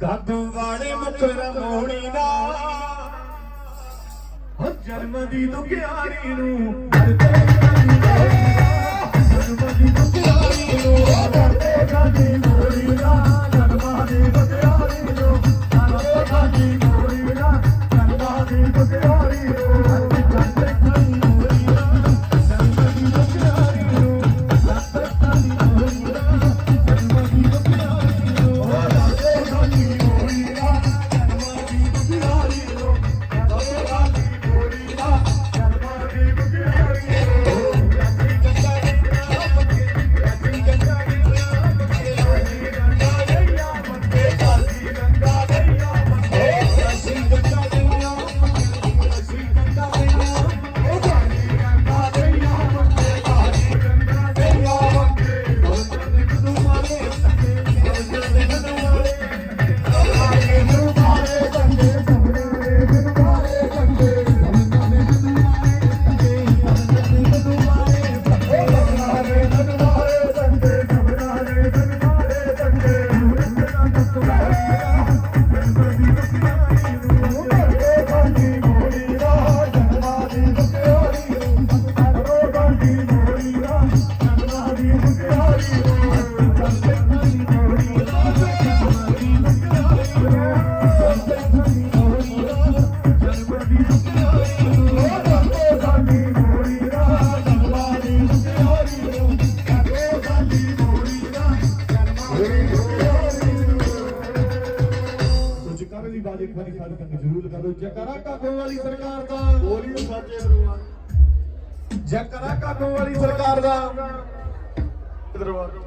ਕਾਬੂ ਵਾਲੇ ਮੁਕਰਮ ਹੋਣੀ ਦਾ। ਹੋ ਜਨਮ ਦੀ ਦੁਖਿਆਰੀ ਨੂੰ ਦਰਦ ਦੀ ਵਾਰੀ ਸਤਿਸੰਗ ਜ਼ਰੂਰ ਕਰੋ। ਜਕਰਾ ਕਾਗੋ ਵਾਲੀ ਸਰਕਾਰ ਦਾ। ਬੋਲੀ ਸਾਜੇ ਦਰਬਾਰ। ਜਕਰਾ ਕਾਗੋ ਵਾਲੀ ਸਰਕਾਰ ਦਾ। ਦਰਬਾਰ।